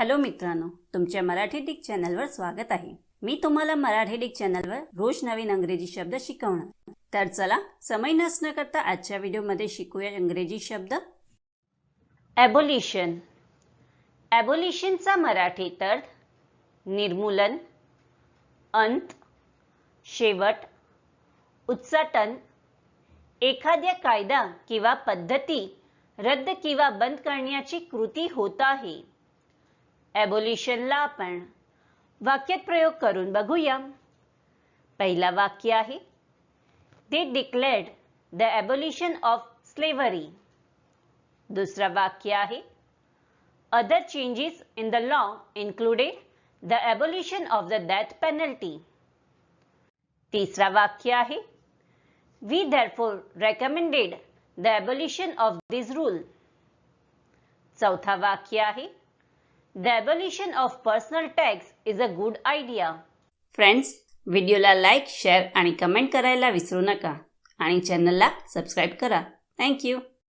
Hello मित्रांनो तुमच्या Marathi Dick चॅनलवर स्वागत आहे. मी तुम्हाला मराठी डिक चॅनलवर रोज नवीन अंग्रेजी शब्द शिकवणार. तर चला समय नसणं करता आजच्या व्हिडिओमध्ये शिकूया इंग्रजी शब्द. ॲबोलिशन ॲबोलिशनचा मराठीत अर्थ निर्मूलन अंत शेवट उच्चाटन एखाद्या कायदा किंवा पद्धती रद्द किंवा बंद करण्याची कृती होत आहे. ॲबोलिशनला आपण वाक्यात प्रयोग करून बघूया. पहिला वाक्य आहे. They declared the abolition of slavery दुसरा वाक्य आहे. Other changes in the law included the abolition of the death penalty तिसरा वाक्य आहे. We therefore recommended the abolition of this rule चौथा वाक्य आहे. The abolition of personal tax is a good idea. Friends व्हिडिओला लाईक शेअर आणि comment करायला विसरू नका. आणि चॅनलला सबस्क्राईब करा. थँक्यू